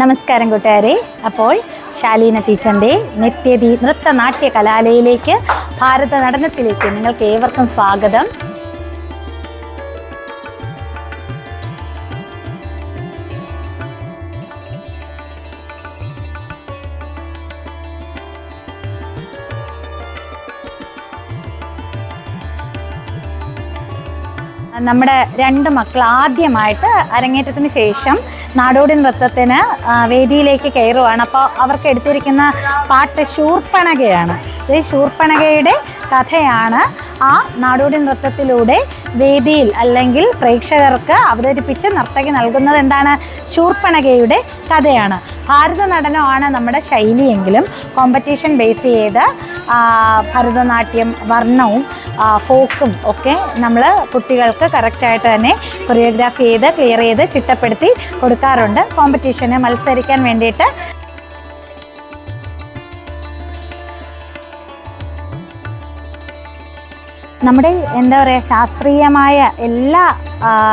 നമസ്കാരം കൂട്ടുകാരെ. അപ്പോൾ ശാലീന ടീച്ചറിന്റെ നിത്യതി നൃത്തനാട്യ കലാലയയിലേക്ക് ഭാരത നടനത്തിലേക്ക് നിങ്ങൾക്ക് ഏവർക്കും സ്വാഗതം. നമ്മുടെ രണ്ട് മക്കൾ ആദ്യമായിട്ട് അരങ്ങേറ്റത്തിന് ശേഷം നാടോടി നൃത്തത്തിന് വേദിയിലേക്ക് കയറുവാണ്. അപ്പോൾ അവർക്ക് എടുത്തിരിക്കുന്ന പാട്ട് ശൂർപ്പണകയാണ്. ഈ ശൂർപ്പണകയുടെ കഥയാണ് ആ നാടോടി നൃത്തത്തിലൂടെ വേദിയിൽ അല്ലെങ്കിൽ പ്രേക്ഷകർക്ക് അവതരിപ്പിച്ച് നർത്തകി നൽകുന്നത് എന്താണ്? ശൂർപ്പണകയുടെ കഥയാണ്. ഭാരത നടനമാണ് നമ്മുടെ ശൈലിയെങ്കിലും കോമ്പറ്റീഷൻ ബേസ് ചെയ്ത് ഭരതനാട്യം വർണവും ഫോക്കും ഒക്കെ നമ്മൾ കുട്ടികൾക്ക് കറക്റ്റായിട്ട് തന്നെ കൊറിയോഗ്രാഫ് ചെയ്ത് ക്ലിയർ ചെയ്ത് ചിട്ടപ്പെടുത്തി കൊടുക്കാറുണ്ട്. കോമ്പറ്റീഷന് മത്സരിക്കാൻ വേണ്ടിയിട്ട് നമ്മുടെ എന്താ പറയുക ശാസ്ത്രീയമായ എല്ലാ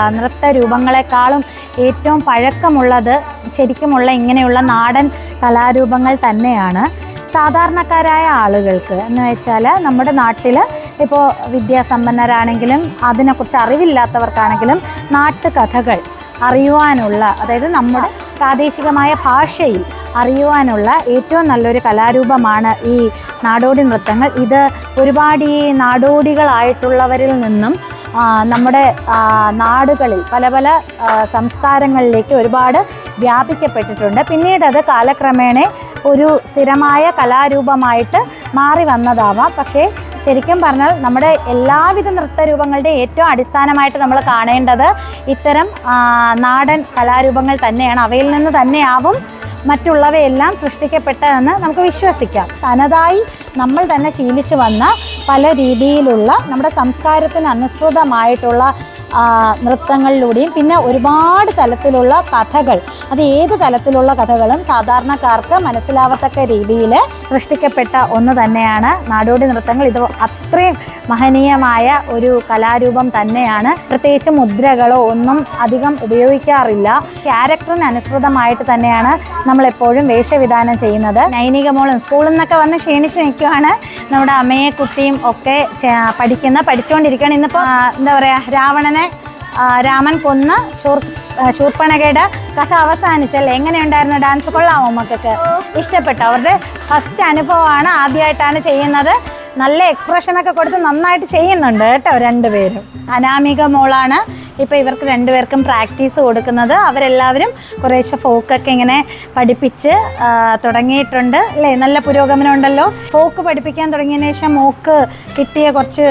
നൃത്ത രൂപങ്ങളെക്കാളും ഏറ്റവും പഴക്കമുള്ളത് ശരിക്കുമുള്ള ഇങ്ങനെയുള്ള നാടൻ കലാരൂപങ്ങൾ തന്നെയാണ്. സാധാരണക്കാരായ ആളുകൾക്ക് എന്ന് വെച്ചാൽ നമ്മുടെ നാട്ടിൽ ഇപ്പോൾ വിദ്യാസമ്പന്നരാണെങ്കിലും അതിനെക്കുറിച്ച് അറിവില്ലാത്തവർക്കാണെങ്കിലും നാട്ടുകഥകൾ അറിയുവാനുള്ള അതായത് നമ്മുടെ പ്രാദേശികമായ ഭാഷയിൽ അറിയുവാനുള്ള ഏറ്റവും നല്ലൊരു കലാരൂപമാണ് ഈ നാടോടി നൃത്തങ്ങൾ. ഇത് ഒരുപാട് ഈ നാടോടികളായിട്ടുള്ളവരിൽ നിന്നും നമ്മുടെ നാടുകളിൽ പല പല സംസ്കാരങ്ങളിലേക്ക് ഒരുപാട് വ്യാപിക്കപ്പെട്ടിട്ടുണ്ട്. പിന്നീട് അത് കാലക്രമേണ ഒരു സ്ഥിരമായ കലാരൂപമായിട്ട് മാറി വന്നതാവാം. പക്ഷേ ശരിക്കും പറഞ്ഞാൽ നമ്മുടെ എല്ലാവിധ നൃത്തരൂപങ്ങളുടെ ഏറ്റവും അടിസ്ഥാനമായിട്ട് നമ്മൾ കാണേണ്ടത് ഇത്തരം നാടൻ കലാരൂപങ്ങൾ തന്നെയാണ്. അവയിൽ നിന്ന് തന്നെയാവും മറ്റുള്ളവയെല്ലാം സൃഷ്ടിക്കപ്പെട്ടതെന്ന് നമുക്ക് വിശ്വസിക്കാം. തനതായി നമ്മൾ തന്നെ ശീലിച്ചു വന്ന പല രീതിയിലുള്ള നമ്മുടെ സംസ്കാരത്തിന് അനുസൃതമായിട്ടുള്ള നൃത്തങ്ങളിലൂടെയും പിന്നെ ഒരുപാട് തലത്തിലുള്ള കഥകൾ. അത് ഏത് തലത്തിലുള്ള കഥകളും സാധാരണക്കാർക്ക് മനസ്സിലാവത്തക്ക രീതിയിൽ സൃഷ്ടിക്കപ്പെട്ട ഒന്ന് തന്നെയാണ് നാടോടി നൃത്തങ്ങൾ. ഇത് അത്രയും മഹനീയമായ ഒരു കലാരൂപം തന്നെയാണ്. പ്രത്യേകിച്ച് മുദ്രകളോ ഒന്നും അധികം ഉപയോഗിക്കാറില്ല. ക്യാരക്ടറിന് അനുസൃതമായിട്ട് തന്നെയാണ് നമ്മളെപ്പോഴും വേഷവിധാനം ചെയ്യുന്നത്. നൈനിക മോളും സ്കൂളിൽ നിന്നൊക്കെ വന്ന് ക്ഷീണിച്ച് നിൽക്കുവാണ് നമ്മുടെ അമ്മയെ കുട്ടിയും ഒക്കെ പഠിക്കുന്ന പഠിച്ചുകൊണ്ടിരിക്കുകയാണ് ഇന്നിപ്പോൾ എന്താ പറയുക രാവണനെ രാമൻ കൊന്ന് ശൂർ ശൂർപ്പണകയുടെ കഥ അവസാനിച്ചല്ലേ? എങ്ങനെയുണ്ടായിരുന്നു ഡാൻസ് കൊള്ളാമോ മക്കൾക്ക്? ഇഷ്ടപ്പെട്ടു അവരുടെ ഫസ്റ്റ് അനുഭവമാണ് ആദ്യമായിട്ടാണ് ചെയ്യുന്നത്. നല്ല എക്സ്പ്രഷനൊക്കെ കൊടുത്ത് നന്നായിട്ട് ചെയ്യുന്നുണ്ട് കേട്ടോ രണ്ടുപേരും. അനാമിക മോളാണ്. ഇപ്പോൾ ഇവർക്ക് രണ്ടുപേർക്കും പ്രാക്ടീസ് കൊടുക്കുന്നത് അവരെല്ലാവരും കുറേശ്ശെ ഫോക്കൊക്കെ ഇങ്ങനെ പഠിപ്പിച്ച് തുടങ്ങിയിട്ടുണ്ട്. അല്ലേ? നല്ല പുരോഗമനം ഉണ്ടല്ലോ. ഫോക്ക് പഠിപ്പിക്കാൻ തുടങ്ങിയതിന് ശേഷം മോക്ക് കിട്ടിയ കുറച്ച്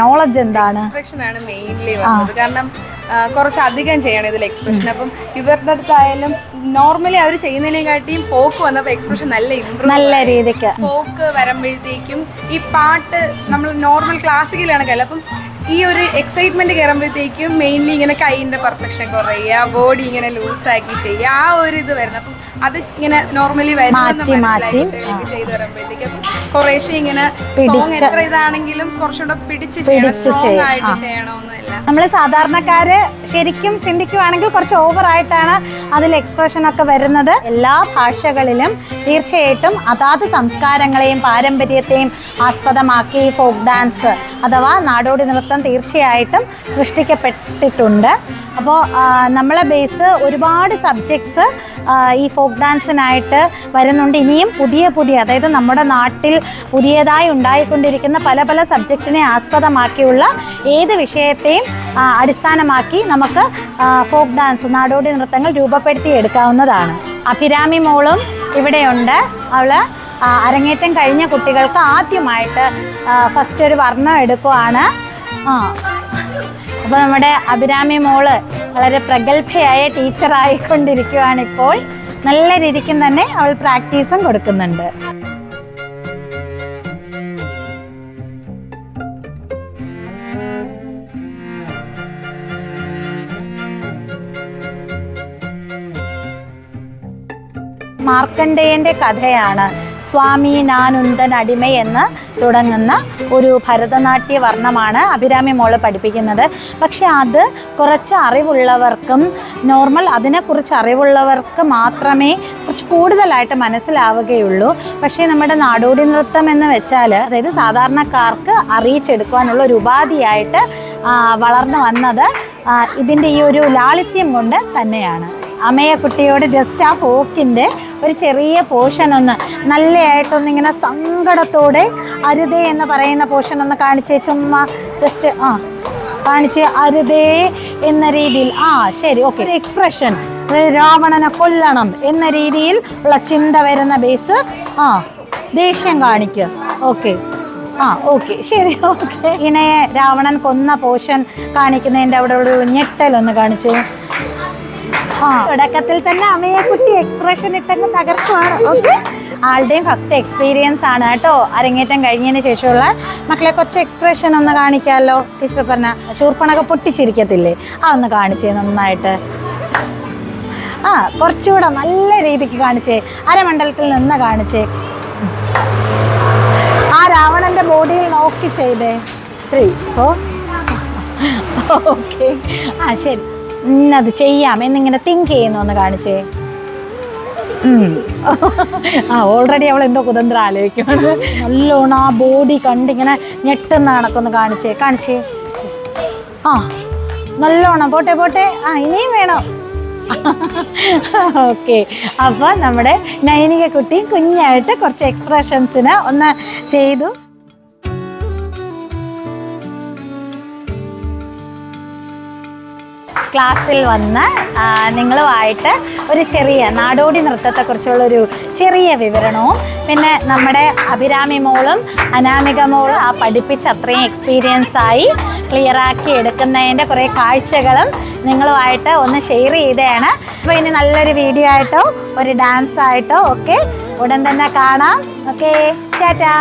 നോളജ് എന്താണ്? മെയിൻലി വന്നത്. കാരണം ആ, കുറച്ച് അധികം ചെയ്യണം ഇതിൽ എക്സ്പ്രഷൻ അപ്പം ഇവരുടെ അടുത്തായാലും നോർമലി അവർ ചെയ്യുന്നതിനെക്കാട്ടിയും ഫോക്ക് വന്നപ്പോൾ എക്സ്പ്രഷൻ നല്ല ഇമ്പ്രൂവ് നല്ല രീതിക്ക്. ഫോക്ക് വരുമ്പോഴത്തേക്കും ഈ പാട്ട് നമ്മൾ നോർമൽ ക്ലാസിക്കലാണ് കല അപ്പം ഈ ഒരു എക്സൈറ്റ്മെന്റ് കയറുമ്പോഴത്തേക്കും മെയിൻലി ഇങ്ങനെ കൈയിന്റെ പെർഫെക്ഷൻ കുറയുക ബോഡി ഇങ്ങനെ ലൂസാക്കി ചെയ്യുക ആ ഒരു ഇത് വരുന്നത് അപ്പം അത് ഇങ്ങനെ നോർമലി വരുന്ന മനസ്സിലായിട്ട് ചെയ്ത് വരുമ്പോഴത്തേക്കും അപ്പം കുറേശ്ശെ ഇങ്ങനെ സോങ് എത്ര ഇതാണെങ്കിലും കുറച്ചുകൂടെ പിടിച്ച് ചെയ്യണം സ്ട്രോങ്. ആയിട്ട് ചെയ്യണമെന്നില്ല നമ്മൾ സാധാരണക്കാര് ശരിക്കും ചിന്തിക്കുവാണെങ്കിൽ കുറച്ച് ഓവറായിട്ടാണ് അതിൽ എക്സ്പ്രഷൻ ഒക്കെ വരുന്നത്. എല്ലാ ഭാഷകളിലും തീർച്ചയായിട്ടും അതാത് സംസ്കാരങ്ങളെയും പാരമ്പര്യത്തെയും ആസ്പദമാക്കി ഫോക്ക് ഡാൻസ് അഥവാ നാടോടി നൃത്തം തീർച്ചയായിട്ടും സൃഷ്ടിക്കപ്പെട്ടിട്ടുണ്ട്. അപ്പോൾ നമ്മളെ ബേസ് ഒരുപാട് സബ്ജക്ട്സ് ഈ ഫോക്ക് ഡാൻസിനായിട്ട് വരുന്നുണ്ട്. ഇനിയും പുതിയ പുതിയ അതായത് നമ്മുടെ നാട്ടിൽ പുതിയതായി ഉണ്ടായിക്കൊണ്ടിരിക്കുന്ന പല പല സബ്ജക്റ്റിനെ ആസ്പദമാക്കിയുള്ള ഏത് വിഷയത്തെയും അടിസ്ഥാനമാക്കി നമുക്ക് ഫോക്ക് ഡാൻസ് നാടോടി നൃത്തങ്ങൾ രൂപപ്പെടുത്തി എടുക്കാവുന്നതാണ് അഭിരാമി മോളും ഇവിടെയുണ്ട്. അവൾ ആ, അരങ്ങേറ്റം കഴിഞ്ഞ കുട്ടികൾക്ക് ആദ്യമായിട്ട് ഫസ്റ്റ് ഒരു വർണം എടുക്കുവാണ്. ആ അപ്പോൾ നമ്മുടെ അഭിരാമി മോൾ വളരെ പ്രഗത്ഭയായ ടീച്ചറായിക്കൊണ്ടിരിക്കുകയാണ് ഇപ്പോൾ നല്ല രീതിക്കും തന്നെ അവൾ പ്രാക്ടീസും കൊടുക്കുന്നുണ്ട്. മാർക്കണ്ഡേയന്റെ കഥയാണ് സ്വാമി നാനുന്തൻ അടിമ എന്ന് തുടങ്ങുന്ന ഒരു ഭരതനാട്യ വർണമാണ് അഭിരാമി മോൾ പഠിപ്പിക്കുന്നത്. പക്ഷെ അത് കുറച്ച് അറിവുള്ളവർക്കും നോർമൽ അതിനെക്കുറിച്ച് അറിവുള്ളവർക്ക് മാത്രമേ കുറച്ച് കൂടുതലായിട്ട് മനസ്സിലാവുകയുള്ളൂ. പക്ഷേ നമ്മുടെ നാടോടി നൃത്തം എന്ന് വെച്ചാൽ അതായത് സാധാരണക്കാർക്ക് അറിയിച്ചെടുക്കുവാനുള്ള ഒരു ഉപാധിയായിട്ട് വളർന്നു വന്നത് ഇതിന്റെ ഈ ഒരു ലാളിത്യം കൊണ്ട് തന്നെയാണ്. അമ്മയെ കുട്ടിയോട് ജസ്റ്റ് ആ പോക്കിന്റെ ഒരു ചെറിയ പോർഷൻ ഒന്ന് നല്ലതായിട്ടൊന്ന് ഇങ്ങനെ സങ്കടത്തോടെ അരുതേ എന്ന് പറയുന്ന പോർഷൻ ഒന്ന് കാണിച്ച്. ചുമ്മാ ജസ്റ്റ് ആ കാണിച്ച് അരുതേ എന്ന രീതിയിൽ. ആ ശരി ഓക്കെ എക്സ്പ്രഷൻ രാവണനെ കൊല്ലണം എന്ന രീതിയിൽ ഉള്ള ചിന്ത വരുന്ന ബേസ് ആ ദേഷ്യം കാണിക്കുക ഓക്കെ ആ ഓക്കെ ശരി ഓക്കെ ഇണയെ രാവണൻ കൊന്ന പോഷൻ കാണിക്കുന്നതിന്റെ അവിടെ ഒരു ഞെട്ടലൊന്ന് കാണിച്ചു. തുടക്കത്തിൽ തന്നെ അമ്മയെ കുട്ടി എക്സ്പ്രഷൻ ഇട്ടങ്ങ് തകർക്കുവാണ്. ഓക്കെ ആളുടെയും ഫസ്റ്റ് എക്സ്പീരിയൻസ് ആണ് കേട്ടോ. അരങ്ങേറ്റം കഴിഞ്ഞതിന് ശേഷമുള്ള മക്കളെ കുറച്ച് എക്സ്പ്രഷൻ ഒന്ന് കാണിക്കാമല്ലോ ടീച്ചർ പറഞ്ഞ ചൂർപ്പണൊക്കെ പൊട്ടിച്ചിരിക്കത്തില്ലേ? ആ ഒന്ന് കാണിച്ചേ നന്നായിട്ട്. ആ കുറച്ചുകൂടെ നല്ല രീതിക്ക് കാണിച്ചേ. അരമണ്ഡലത്തിൽ നിന്ന് കാണിച്ചേ. ആ രാവണന്റെ ബോഡിയിൽ നോക്കി ചെയ്തേ. ത്രീ ഫോർ ഓക്കെ ആ ശരി. ഇന്നത് ചെയ്യാം എന്നിങ്ങനെ തിങ്ക് ചെയ്യുന്നു ഒന്ന് കാണിച്ചേ. ആ ഓൾറെഡി അവൾ എന്തോ കുതന്ത്രം ആലോചിക്കുന്നുണ്ട് നല്ലോണം ആ ബോഡി കണ്ടിങ്ങനെ ഞെട്ടുന്ന കണക്കൊന്ന് കാണിച്ചേ കാണിച്ചേ. ആ നല്ലോണം പോട്ടെ പോട്ടെ. ആ ഇനിയും വേണം. ഓക്കെ അപ്പോൾ നമ്മുടെ നൈനിക കുട്ടി കുഞ്ഞായിട്ട് കുറച്ച് എക്സ്പ്രഷൻസിന് ഒന്ന് ചെയ്തു. ക്ലാസ്സിൽ വന്ന് നിങ്ങളുമായിട്ട് ഒരു ചെറിയ നാടോടി നൃത്തത്തെക്കുറിച്ചുള്ള ഒരു ചെറിയ വിവരണവും പിന്നെ നമ്മുടെ അഭിരാമി മോളും അനാമിക മോളും ആ പഠിപ്പിച്ച് അത്രയും എക്സ്പീരിയൻസ് ആയി ക്ലിയർ ആക്കി എടുക്കുന്നതിന്റെ കുറേ കാഴ്ചകളും നിങ്ങളുമായിട്ട് ഒന്ന് ഷെയർ ചെയ്തതാണ്. അപ്പോൾ ഇനി നല്ലൊരു വീഡിയോ ആയിട്ടോ ഒരു ഡാൻസ് ആയിട്ടോ ഒക്കെ ഉടൻ തന്നെ കാണാം. Okay tata.